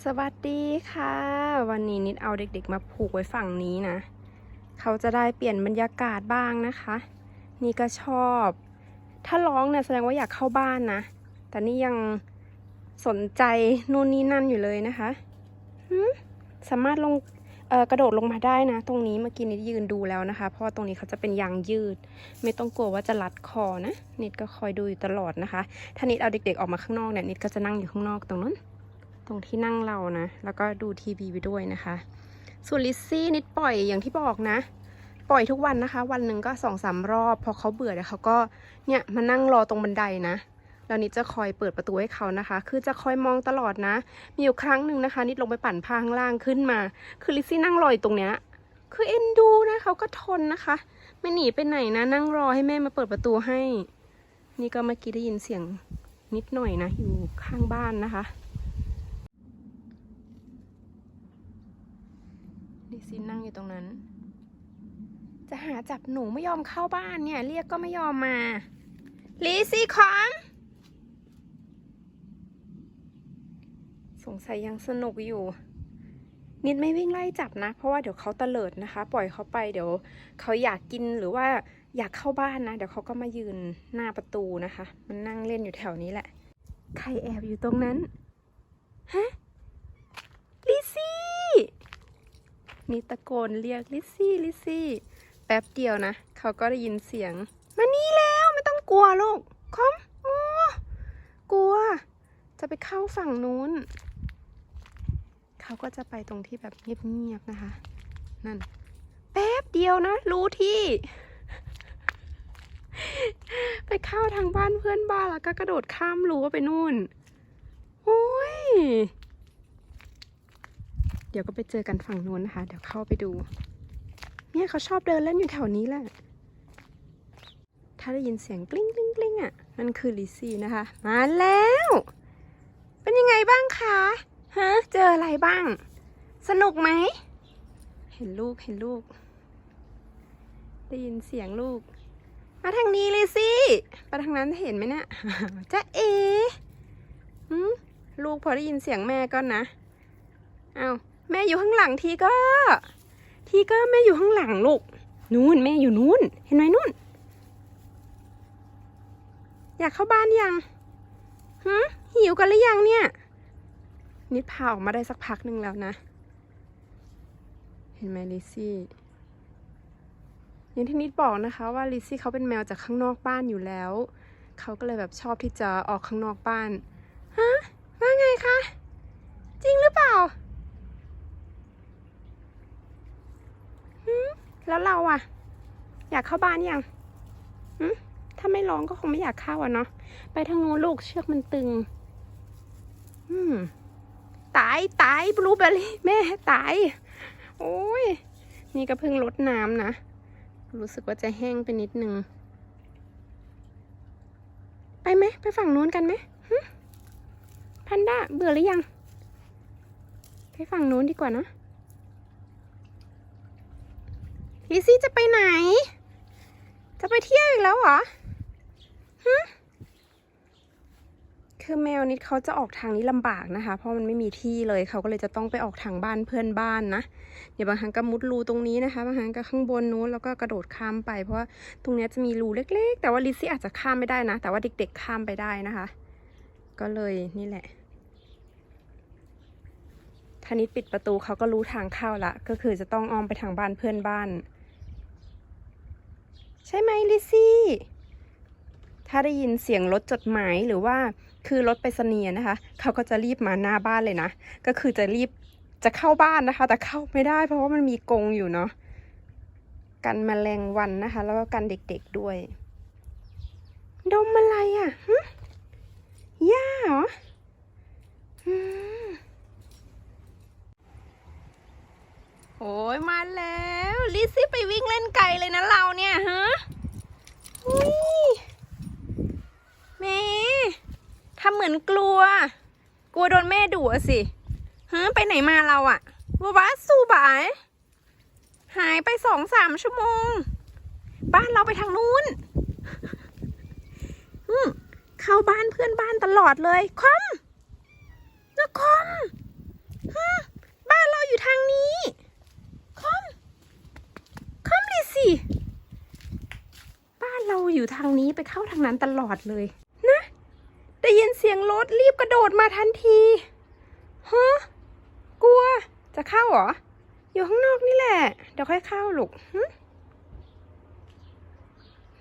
สวัสดีค่ะ วันนี้นิดเอาเด็กๆมาผูกไว้ฝั่งนี้นะ เขาจะได้เปลี่ยนบรรยากาศบ้างนะคะ นี่ก็ชอบ ถ้าร้องเนี่ยแสดงว่าอยากเข้าบ้านนะ แต่นี่ยังสนใจนู่นนี่นั่นอยู่เลยนะคะสามารถลงกระโดดลงมาได้นะ ตรงนี้เมื่อกี้นิดยืนดูแล้วนะคะ เพราะว่าตรงนี้เขาจะเป็นยางยืด ไม่ต้องกลัวว่าจะรัดคอนะนิดก็คอยดูอยู่ตลอดนะคะ ถ้านิดเอาเด็กๆออกมาข้างนอกเนี่ยนิดก็จะนั่งอยู่ข้างนอกตรงนั้น รงที่นั่งเรานะ แล้วก็ดูทีวีไปด้วยนะคะ ส่วนลิซซี่นิดปล่อยอย่างที่บอกนะ ปล่อยทุกวันนะคะ วันหนึ่งก็สองสามรอบ พอเขาเบื่อแล้วเขาก็เนี่ยมานั่งรอตรงบันไดนะแล้วนิดจะคอยเปิดประตูให้เขานะคะ คือจะคอยมองตลอดนะ มีอยู่ครั้งหนึ่งนะคะ นิดลงไปปั่นผ้าข้างล่างขึ้นมา คือลิซซี่นั่งรออยู่ตรงเนี้ย คือเอ็นดูนะเขาก็ทนนะคะ ไม่หนีไปไหนนะ นั่งรอให้แม่มาเปิดประตูให้ นี่ก็เมื่อกี้ได้ยินเสียงนิดหน่อยนะ อยู่ข้างบ้านนะคะ ลิ ซซี่นั่งอยู่ตรงนั้น จะหาจับหนูไม่ยอมเข้าบ้านเนี่ย เรียกก็ไม่ยอมมาลิซซี่คอมสงสัยยังสนุกอยู่ นิดไม่วิ่งไล่จับนะ เพราะว่าเดี๋ยวเขาเตลิดนะคะ ปล่อยเขาไปเดี๋ยวเขาอยากกินหรือว่าอยากเข้าบ้านนะ เดี๋ยวเขาก็มายืนหน้าประตูนะคะ มันนั่งเล่นอยู่แถวนี้แหละ ใครแอบอยู่ตรงนั้น ฮะ ลิซซี่ นี่ตะโกนเรียกลิซซี่ลิซซี่แป๊บเดียวนะ เขาก็ได้ยินเสียง มานี่แล้วไม่ต้องกลัวลูกคอมโอ้กลัว จะไปเข้าฝั่งนู้น เขาก็จะไปตรงที่แบบเงียบๆนะคะ นั่น แป๊บเดียวนะ รู้ที่ ไปเข้าทางบ้านเพื่อนบ้านแล้วก็กระโดดข้ามรั้วไปนู่นโอ้ย เดี๋ยวก็ไปเจอกันฝั่งนู้นนะคะ เดี๋ยวเข้าไปดู เนี่ยเขาชอบเดินเล่นอยู่แถวนี้แหละ ถ้าได้ยินเสียงกลิ้งกลิ้งกลิ้งอะ นั่นคือลิซี่นะคะ มาแล้ว เป็นยังไงบ้างคะ ฮะ เจออะไรบ้าง สนุกไหม เห็นลูก เห็นลูก ได้ยินเสียงลูก มาทางนี้ลิซี่ไปทางนั้นเห็นไหมเนี่ยจะเอหืมลูกพอได้ยินเสียงแม่ก็นะ เอ้า แม่อยู่ข้างหลังทีก็ ทีก็แม่อยู่ข้างหลังลูกนู่นแม่อยู่นู่น เห็นไหมนู่น อยากเข้าบ้านยังหืมหิวกันหรือยังเนี่ย นิดพาออกมาได้สักพักหนึ่งแล้วนะ เห็นไหมลิซี่อย่างที่นิดบอกนะคะว่าลิซี่เขาเป็นแมวจากข้างนอกบ้านอยู่แล้ว เขาก็เลยแบบชอบที่จะออกข้างนอกบ้านฮะว่าไงคะ จริงหรือเปล่า แล้วเราอะอยากเข้าบ้านยังหึถ้าไม่ร้องก็คงไม่อยากเข้าอะเนาะ ไปทางโน้นลูกเชือกมันตึง อืม ตายตายบลูเบอร์รี่แม่ตาย โอ้ย นี่ก็เพิ่งลดน้ำนะ รู้สึกว่าจะแห้งไปนิดนึง ไปไหม ไปฝั่งนู้นกันไหมพันด้าเบื่อหรือยัง ไปฝั่งนู้นดีกว่านะ ลิซี่จะไปไหน จะไปเที่ยวอีกแล้วเหรอฮึคือแมวนิดเขาจะออกทางนี้ลำบากนะคะ เพราะมันไม่มีที่เลยเขาก็เลยจะต้องไปออกทางบ้านเพื่อนบ้านนะเดี๋ยวบางครั้งก็มุดรูตรงนี้นะคะบางครั้งก็ข้างบนนู้นแล้วก็กระโดดข้ามไป เพราะว่าตรงนี้จะมีรูเล็ก ๆ แต่ว่าลิซี่อาจจะข้ามไม่ได้นะ แต่ว่าเด็ก ๆ ข้ามไปได้นะคะ ก็เลยนี่แหละถ้านิดปิดประตูเขาก็รู้ทางเข้าละ ก็คือจะต้องอ้อมไปทางบ้านเพื่อนบ้าน ใช่ไหมลิซี่ ถ้าได้ยินเสียงรถจดหมายหรือว่าคือรถไปรษณีย์นะคะ เขาก็จะรีบมาหน้าบ้านเลยนะ ก็คือจะรีบจะเข้าบ้านนะคะ แต่เข้าไม่ได้ เพราะว่ามันมีกรงอยู่เนาะกันแมลงวันนะคะ แล้วก็กันเด็กๆด้วย ดมอะไรอะหึหญ้าเหรออืม โอ้ยมาแล้วลิซี่ไปวิ่งเล่นไกลเลยนะเราเนี่ยฮะอุ้ยแม่ทำเหมือนกลัว กลัวโดนแม่ดุสิฮะไปไหนมาเราอะบัวบาสู้บ่ายหายไปสองสามชั่วโมง บ้านเราไปทางนู้นเข้าบ้านเพื่อนบ้านตลอดเลยคอมนะคอม เข้าทางนั้นตลอดเลยนะได้ยินเสียงรถรีบกระโดดมาทันทีฮะกลัวจะเข้าเหรอ อยู่ข้างนอกนี่แหละ เดี๋ยวค่อยเข้าลูก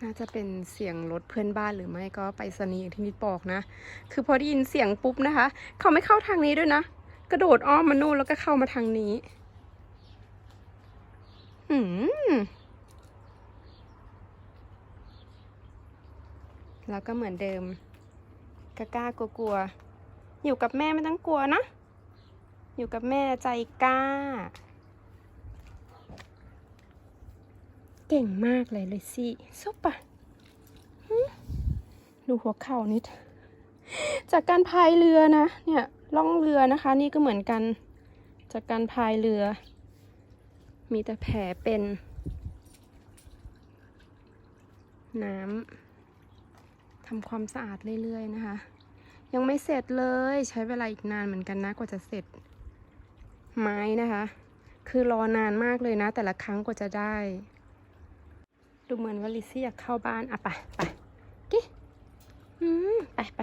น่าจะเป็นเสียงรถเพื่อนบ้านหรือไม่ก็ไปสนีย์อย่างที่นิดบอกนะ คือพอได้ยินเสียงปุ๊บนะคะ เขาไม่เข้าทางนี้ด้วยนะ กระโดดอ้อมมานู่นแล้วก็เข้ามาทางนี้ อืม แล้วก็เหมือนเดิมกล้ากล้ากลัวๆอยู่กับแม่ไม่ต้องกลัวนะ อยู่กับแม่ใจกล้า เก่งมากเลยเลยสิซุปปะดูหัวเข่านิด จากการพายเรือนะ เนี่ยล่องเรือนะคะ นี่ก็เหมือนกัน จากการพายเรือ มีแต่แผลเป็น น้ำ ทำความสะอาดเรื่อยๆนะคะ ยังไม่เสร็จเลยใช้เวลาอีกนานเหมือนกันนะกว่าจะเสร็จ ไม้นะคะ คือรอนานมากเลยนะ แต่ละครั้งกว่าจะได้ ดูเหมือนว่าลิซี่อยากเข้าบ้านอะไปไปกิ๊อืมไปไป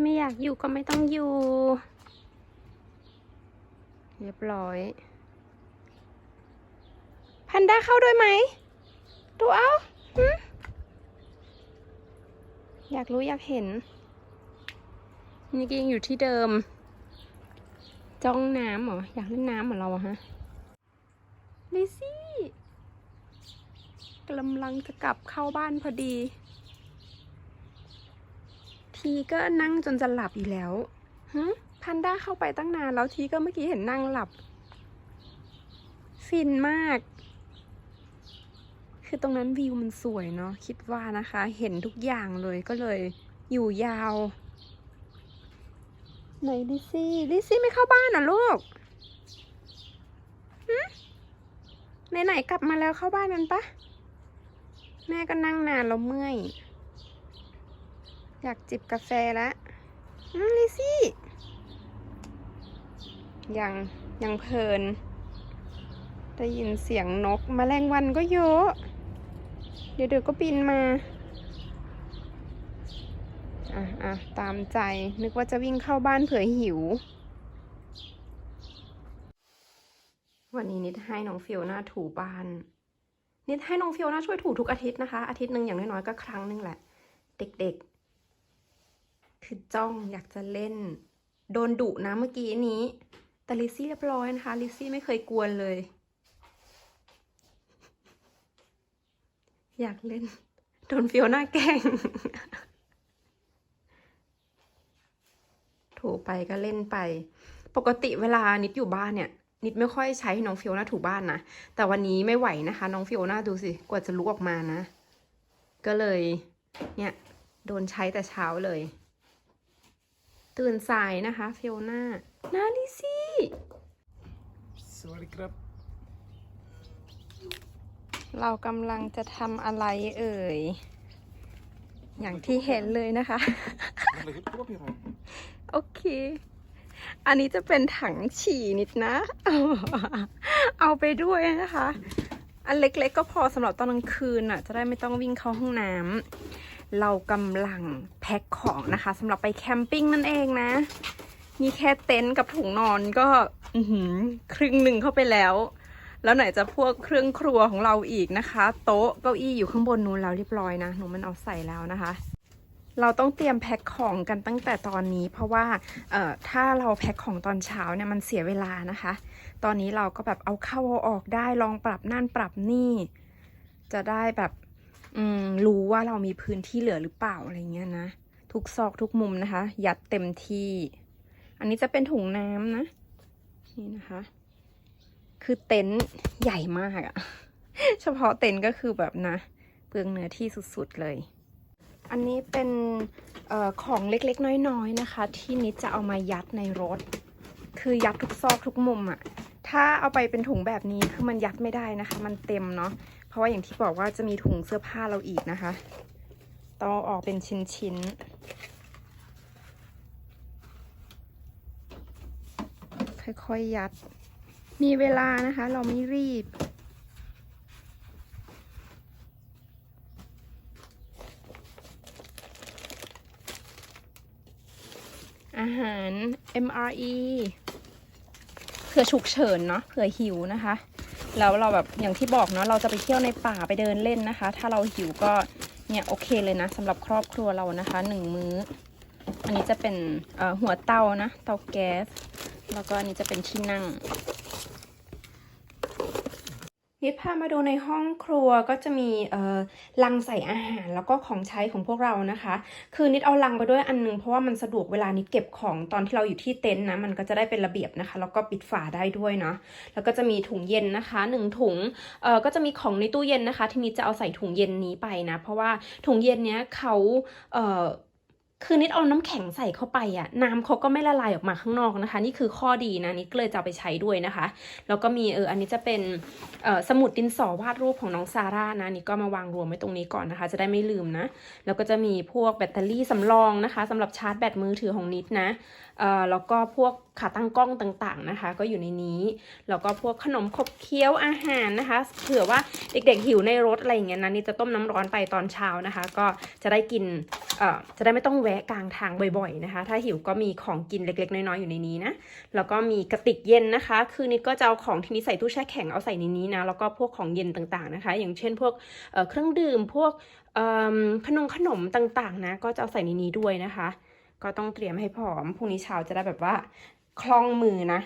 ไม่อยากอยู่ก็ไม่ต้องอยู่ เรียบร้อยแพนด้าเข้าด้วยไหมดูเอาหึ อยากรู้อยากเห็น นี่ก็ยังอยู่ที่เดิม จ้องน้ำเหรอ อยากเล่นน้ำเหมือนเราอะฮะลิซซี่กำลังจะกลับเข้าบ้านพอดี ทีก็นั่งจนจะหลับอีกแล้วฮะพันด้าเข้าไปตั้งนานแล้วทีก็เมื่อกี้เห็นนั่งหลับ ฟินมาก คือตรงนั้นวิวมันสวยเนาะคิดว่านะคะ เห็นทุกอย่างเลยก็เลยอยู่ยาวไหนลิซี่ลิซี่ไม่เข้าบ้านอะลูกหึไหนๆกลับมาแล้วเข้าบ้านกันปะแม่ก็นั่งนานแล้วเมื่อย อยากจิบกาแฟแล้วอืมลิซซี่ ยังยังเพลินได้ยินเสียงนกมแมลงวันก็เยอะ เดี๋ยวเดี๋ยวก็บินมา อะอะตามใจ นึกว่าจะวิ่งเข้าบ้านเผื่อหิว วันนี้นิดให้น้องฟิโอน่าถูบ้าน นิดให้น้องฟิโอน่าช่วยถูทุกอาทิตย์นะคะ อาทิตย์หนึ่งอย่างน้อยๆก็ครั้งหนึ่งแหละ เด็กๆ คือจ้องอยากจะเล่น โดนดุนะเมื่อกี้นี้ แต่ลิซี่เรียบร้อยนะคะ ลิซี่ไม่เคยกวนเลย อยากเล่น โดนฟิโอน่าแกล้งถูไปก็เล่นไป ปกติเวลานิดอยู่บ้านเนี่ย นิดไม่ค่อยใช้ให้น้องฟิโอน่าถูบ้านนะ แต่วันนี้ไม่ไหวนะคะ น้องฟิโอน่าดูสิ กว่าจะลุกออกมานะ ก็เลย เนี่ย โดนใช้แต่เช้าเลย ตื่นสายนะคะฟิโอน่า นาลิซี่ สวัสดีครับ เรากำลังจะทำอะไรเอ่ย อย่างที่เห็นเลยนะคะอะไรครับว่าพี่อะไรโอเค อันนี้จะเป็นถังฉี่นิดนะ เอาไปด้วยนะคะ อันเล็กๆก็พอสำหรับตอนกลางคืนอะ จะได้ไม่ต้องวิ่งเข้าห้องน้ำเรากำลังแพ็คของนะคะสำหรับไปแคมปิ้งนั่นเองนะมีแค่เต็นท์กับถุงนอนก็อือหือครึ่งหนึ่งเข้าไปแล้ว แล้วไหนจะพวกเครื่องครัวของเราอีกนะคะ โต๊ะเก้าอี้อยู่ข้างบนนู้นแล้วเรียบร้อยนะหนูมันเอาใส่แล้วนะคะ เราต้องเตรียมแพ็คของกันตั้งแต่ตอนนี้ เพราะว่าเอ่อถ้าเราแพ็คของตอนเช้าเนี่ยมันเสียเวลานะคะ ตอนนี้เราก็แบบเอาเข้าเอาออกได้ลองปรับนั่นปรับนี่ จะได้แบบอืมรู้ว่าเรามีพื้นที่เหลือหรือเปล่าอะไรเงี้ยนะทุกซอกทุกมุมนะคะ ยัดเต็มที่ อันนี้จะเป็นถุงน้ำนะ นี่นะคะ คือเต็นท์ใหญ่มากอะเฉพาะเต็นท์ก็คือแบบนะ เปลืองเนื้อที่สุดๆเลย อันนี้เป็นออของเล็กๆ น้อยๆนะคะ ที่นิดจะเอามายัดในรถ คือยัดทุกซอกทุกมุมอะถ้าเอาไปเป็นถุงแบบนี้คือมันยัดไม่ได้นะคะ มันเต็มเนาะเพราะว่าอย่างที่บอกว่าจะมีถุงเสื้อผ้าเราอีกนะคะต้องออกเป็นชิ้นๆค่อยๆยัด มีเวลานะคะ เราไม่รีบ อาหาร MRE เผื่อฉุกเฉินเนาะเผื่อหิวนะคะ แล้วเราแบบอย่างที่บอกเนาะเราจะไปเที่ยวในป่าไปเดินเล่นนะคะ ถ้าเราหิวก็เนี่ยโอเคเลยนะสำหรับครอบครัวเรานะคะหนึ่งมื้อ อันนี้จะเป็นหัวเตานะ เตาแก๊ส แล้วก็อันนี้จะเป็นที่นั่ง นิดพามาดูในห้องครัวก็จะมีเอ่อลังใส่อาหารแล้วก็ของใช้ของพวกเรานะคะ คือนิดเอาลังไปด้วยอันนึงเพราะว่ามันสะดวกเวลานิดเก็บของตอนที่เราอยู่ที่เต็นท์นะมันก็จะได้เป็นระเบียบนะคะ แล้วก็ปิดฝาได้ด้วยเนาะแล้วก็จะมีถุงเย็นนะคะหนึ่งถุงเออก็จะมีของในตู้เย็นนะคะ ที่นิดจะเอาใส่ถุงเย็นนี้ไปนะ เพราะว่าถุงเย็นเนี้ยเขาเออ คือนิดเอาน้ำแข็งใส่เข้าไปอะน้ำเขาก็ไม่ละลายออกมาข้างนอกนะคะ นี่คือข้อดีนะนิดก็เลยจะเอาไปใช้ด้วยนะคะ แล้วก็มีเอออันนี้จะเป็นสมุดดินสอวาดรูปของน้องซาร่านะนี่ก็มาวางรวมไว้ตรงนี้ก่อนนะคะ จะได้ไม่ลืมนะ แล้วก็จะมีพวกแบตเตอรี่สำรองนะคะสำหรับชาร์จแบตมือถือของนิดนะ แล้วก็พวกขาตั้งกล้องต่างๆนะคะ ก็อยู่ในนี้ แล้วก็พวกขนมขบเคี้ยวอาหารนะคะ เผื่อว่าเด็กๆหิวในรถอะไรอย่างเงี้ยนะนี่จะต้มน้ำร้อนไปตอนเช้านะคะ ก็จะได้กินจะได้ไม่ต้องแวะกลางทางบ่อยๆนะคะ ถ้าหิวก็มีของกินเล็กๆ น้อยๆอยู่ในนี้นะ แล้วก็มีกระติกเย็นนะคะ คือนิดก็จะเอาของที่นิดใส่ตู้แช่แข็งเอาใส่ในนี้นะ แล้วก็พวกของเย็นต่างๆนะคะ อย่างเช่นพวกเครื่องดื่ม พวกขนมขนมต่างๆนะ ก็จะเอาใส่ในนี้ด้วยนะคะ ก็ต้องเตรียมให้พร้อมพรุ่งนี้เช้าจะได้แบบว่าคล่องมือนะ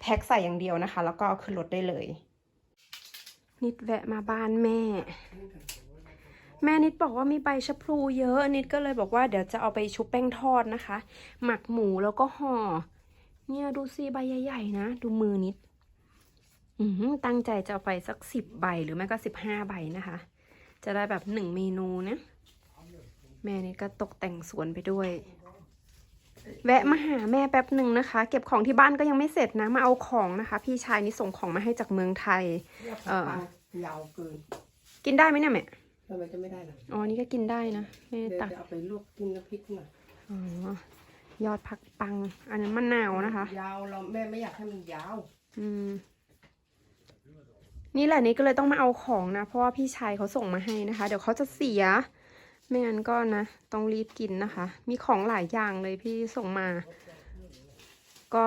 แพ็คใส่อย่างเดียวนะคะ แล้วก็ขึ้นรถได้เลย นิดแวะมาบ้านแม่ แม่นิดบอกว่ามีใบชะพลูเยอะนิดก็เลยบอกว่าเดี๋ยวจะเอาไปชุบแป้งทอดนะคะ หมักหมูแล้วก็ห่อเนี่ยดูสิใบใหญ่ๆนะ ดูมือนิดอืตั้งใจจะเอาไปสักสิบใบหรือไม่ก็สิบห้าใบนะคะ จะได้แบบหนึ่งเมนูนะ แม่นี่ก็ตกแต่งสวนไปด้วย แวะมาหาแม่แป๊บหนึ่งนะคะ เก็บของที่บ้านก็ยังไม่เสร็จนะ มาเอาของนะคะ พี่ชายนี่ส่งของมาให้จากเมืองไทย เออยาวเกินกินได้ไหมเนี่ยแม่ทำไมจะไม่ได้ล่ะอ๋อนี่ก็กินได้นะแม่เดี๋ยวตักจะเอาไปลวกกินน้ำพริกหน่อยอ๋อยอดผักปัง อันนั้นมะนาวนะคะ ยาวเราแม่ไม่อยากให้มันยาว อืม นี่แหละนี่ก็เลยต้องมาเอาของนะ เพราะว่าพี่ชายเขาส่งมาให้นะคะ เดี๋ยวเขาจะเสีย ไม่งั้นก็นะ ต้องรีบกินนะคะ มีของหลายอย่างเลยพี่ส่งมา ก็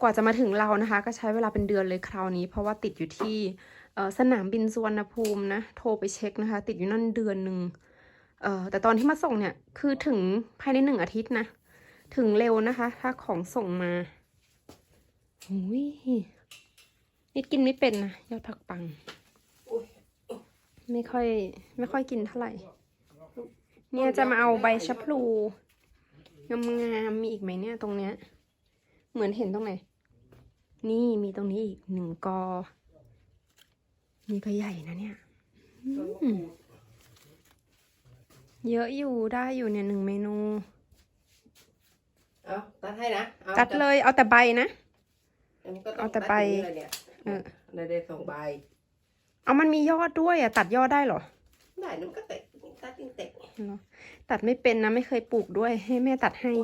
กว่าจะมาถึงเรานะคะ ก็ใช้เวลาเป็นเดือนเลยคราวนี้ เพราะว่าติดอยู่ที่สนามบินสุวรรณภูมินะ โทรไปเช็คนะคะ ติดอยู่นั่นเดือนหนึ่งแต่ตอนที่มาส่งเนี่ย คือถึงภายในหนึ่งอาทิตย์นะ ถึงเร็วนะคะ ถ้าของส่งมาหุยนิดกินไม่เป็นนะยอดผักปัง ไม่ค่อยไม่ค่อยกินเท่าไหร่ เนี่ยจะมาเอาใบชะพลูงามๆมีอีกไหมเนี่ยตรงเนี้ย เหมือนเห็นตรงไหน นี่มีตรงนี้อีกหนึ่งกอ นี่ก็ใหญ่นะเนี่ยอืมเยอะอยู่ได้อยู่เนี่ยหนึ่งเมนู เอาตัดให้นะอาตัดเลย เอาแต่ใบนะ อันนี้ก็เอาแต่ใบ ดย่งนี้เลยเนี่ยเออ ได้ได้สองใบ เอามันมียอดด้วยอะตัดยอดได้เหรอ ได้นึงก็เตะ ตัดติงเตะเหรอตัดไม่เป็นนะไม่เคยปลูกด้วย ให้แม่ตัดให้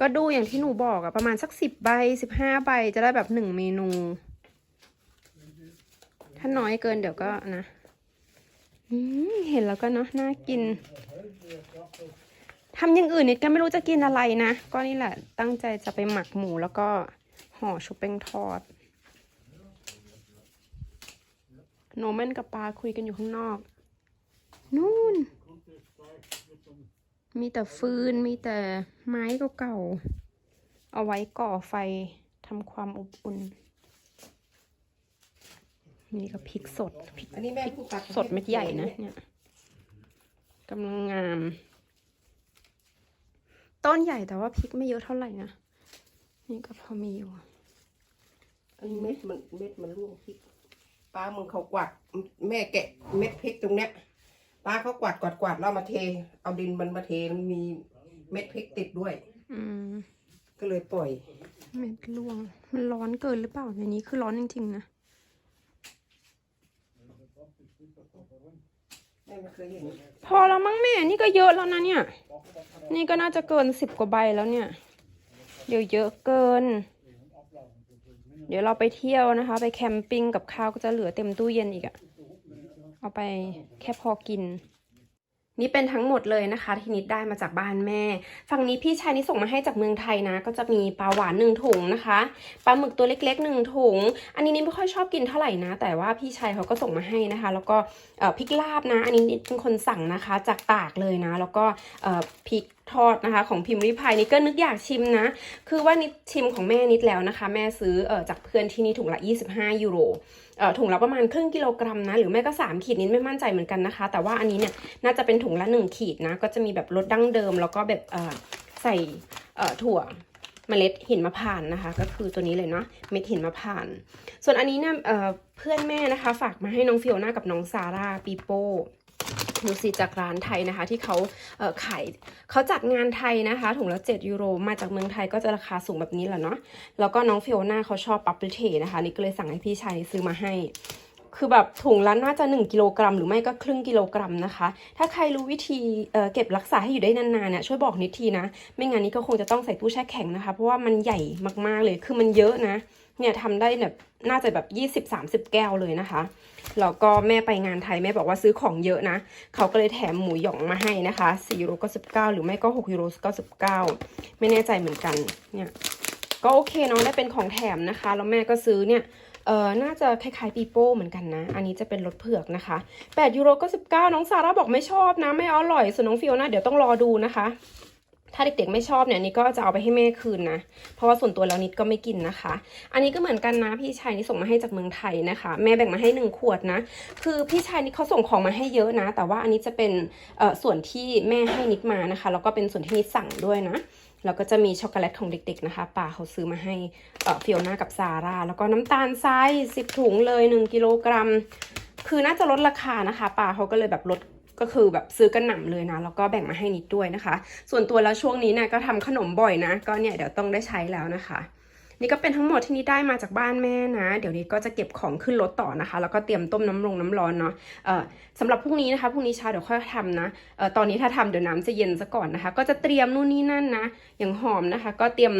ก็ดูอย่างที่หนูบอกอะประมาณสักสิบใบสิบห้าใบจะได้แบบหนึ่งเมนู ถ้าน้อยเกินเดี๋ยวก็นะเห็นแล้วก็เนาะน่ากินทำอย่างอื่นนิดก็ไม่รู้จะกินอะไรนะ ก็นี่แหละตั้งใจจะไปหมักหมูแล้วก็ห่อชุบแป้งทอด โนแมนกับปลาคุยกันอยู่ข้างนอก นู่น มีแต่ฟืน มีแต่ไม้เก่าๆ เอาไว้ก่อไฟทำความอบอุ่น นี่ก็พริกสดพริกอันนี้แม่ผู้ตัดสดเม็ดใหญ่นะเนี่ยกำลังงาม ต้นใหญ่แต่ว่าพริกไม่เยอะเท่าไหร่นะ นี่ก็พอมีอยู่ อันนี้เม็ดมันเม็ดมันร่วงพริกป้ามึงเขากวาดแม่แกะเม็ดพริกตรงเนี้ย ป้าเขากวาดกวาดกวาดแล้วเอามาเท เอาดินมันมาเทมันมีเม็ดพริกติดด้วย อืมก็เลยปล่อย เม็ดร่วง มันร้อนเกินหรือเปล่าในนี้คือร้อนจริงๆนะแม่ไม่เคยเห็นพอแล้วมั้งแม่นี่ก็เยอะแล้วนะเนี่ย นี่ก็น่าจะเกินสิบกว่าใบแล้วเนี่ย เดี๋ยวเยอะเกิน เดี๋ยวเราไปเที่ยวนะคะ ไปแคมปิ้งกับข้าวก็จะเหลือเต็มตู้เย็นอีกอะ เอาไปแค่พอกิน นี่เป็นทั้งหมดเลยนะคะที่นิดได้มาจากบ้านแม่ ฝั่งนี้พี่ชายนี่ส่งมาให้จากเมืองไทยนะ ก็จะมีปลาหวานหนึ่งถุงนะคะปลาหมึกตัวเล็กๆหนึ่งถุง อันนี้นิดไม่ค่อยชอบกินเท่าไหร่นะ แต่ว่าพี่ชายเขาก็ส่งมาให้นะคะ แล้วก็เอ่อพริกลาบนะ อันนี้นิดเป็นคนสั่งนะคะ จากตากเลยนะ แล้วก็เอ่อพริก ทอดนะคะของพิมพ์ริพายนี่ก็นึกอยากชิมนะ คือว่านิดชิมของแม่นิดแล้วนะคะ แม่ซื้อเออจากเพื่อนที่นี่ถุงละ 25 ยูโรเออถุงละประมาณครึ่งกิโลกรัมนะ หรือไม่ก็ 3 ขีดนิดไม่มั่นใจเหมือนกันนะคะ แต่ว่าอันนี้เนี่ยน่าจะเป็นถุงละ 1 ขีดนะ ก็จะมีแบบรสดั้งเดิม แล้วก็แบบเออใส่เออถั่วเมล็ดหินมะพร้านนะคะ ก็คือตัวนี้เลยเนาะเม็ดหินมะพร้าน ส่วนอันนี้เนี่ยเเพื่อนแม่นะคะ ฝากมาให้น้องฟิโอน่ากับน้องซาร่าปีโป้ ดูสิจากร้านไทยนะคะที่เขาเขายเขาจัดงานไทยนะคะ ถุงละ 7 ยูโร มาจากเมืองไทยก็จะราคาสูงแบบนี้แหละเนาะแล้วก็น้องฟิโอน่าเขาชอบปับเปิลเทนะคะ นี่ก็เลยสั่งให้พี่ชายซื้อมาให้ คือแบบถุงละน่าจะ 1 กิโลกรัม หรือไม่ก็ครึ่งกิโลกรัมนะคะ ถ้าใครรู้วิธีเเก็บรักษาให้อยู่ได้นานๆเนี่ยช่วยบอกนิดทีนะ ไม่งั้นนี้ก็คงจะต้องใส่ตู้แช่แข็งนะคะ เพราะว่ามันใหญ่มากๆเลยคือมันเยอะนะ เนี่ยทำได้แบบน่าจะแบบ20-30แก้วเลยนะคะแล้วก็แม่ไปงานไทยแม่บอกว่าซื้อของเยอะนะ เขาก็เลยแถมหมูหยองมาให้นะคะ4ยูโร99 หรือไม่ก็6ยูโร99 ไม่แน่ใจเหมือนกันเนี่ยก็โอเคเนาะได้เป็นของแถมนะคะ แล้วแม่ก็ซื้อเนี่ยเออน่าจะคล้ายๆปีโป้เหมือนกันนะ อันนี้จะเป็นรสเผือกนะคะ8ยูโรก็19น้องซาร่าบอกไม่ชอบนะ ไม่อร่อยส่วนน้องฟิโอน่าเดี๋ยวต้องรอดูนะคะ ถ้าเด็กๆไม่ชอบเนี่ยนี่ก็จะเอาไปให้แม่คืนนะ เพราะว่าส่วนตัวแล้วนิดก็ไม่กินนะคะ อันนี้ก็เหมือนกันนะพี่ชายนี่ส่งมาให้จากเมืองไทยนะคะ แม่แบ่งมาให้หนึ่งขวดนะ คือพี่ชายนี่เขาส่งของมาให้เยอะนะ แต่ว่าอันนี้จะเป็นเอ่อส่วนที่แม่ให้นิดมานะคะ แล้วก็เป็นส่วนที่นิดสั่งด้วยนะ แล้วก็จะมีช็อกโกแลตของเด็กๆนะคะป่าเขาซื้อมาให้เอ่อฟิโอน่ากับซาร่า แล้วก็น้ำตาลทราย10ถุงเลย 1 กิโลกรัม คือน่าจะลดราคานะคะป่าเขาก็เลยแบบลด ก็คือแบบซื้อกันหน่ำเลยนะ แล้วก็แบ่งมาให้นิดด้วยนะคะ ส่วนตัวแล้วช่วงนี้เนี่ยก็ทำขนมบ่อยนะ ก็เนี่ยเดี๋ยวต้องได้ใช้แล้วนะคะ นี่ก็เป็นทั้งหมดที่นิดได้มาจากบ้านแม่นะ เดี๋ยวนิดก็จะเก็บของขึ้นรถต่อนะคะ แล้วก็เตรียมต้มน้ำลงน้ำร้อนเนาะเอ่อสำหรับพรุ่งนี้นะคะพรุ่งนี้เช้าเดี๋ยวค่อยทำนะเอ่อตอนนี้ถ้าทำเดี๋ยวน้ำจะเย็นซะก่อนนะคะ ก็จะเตรียมนู่นนี่นั่นนะ อย่างหอมนะคะ ก็เตรียม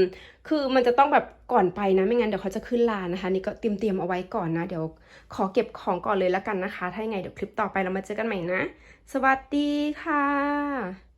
คือมันจะต้องแบบก่อนไปนะไม่งั้นเดี๋ยวเขาจะขึ้นลานะคะ นี่ก็เตรียมเตรียมเอาไว้ก่อนนะ เดี๋ยวขอเก็บของก่อนเลยแล้วกันนะคะ ถ้ายังไงเดี๋ยวคลิปต่อไปเรามาเจอกันใหม่นะ สวัสดีค่ะ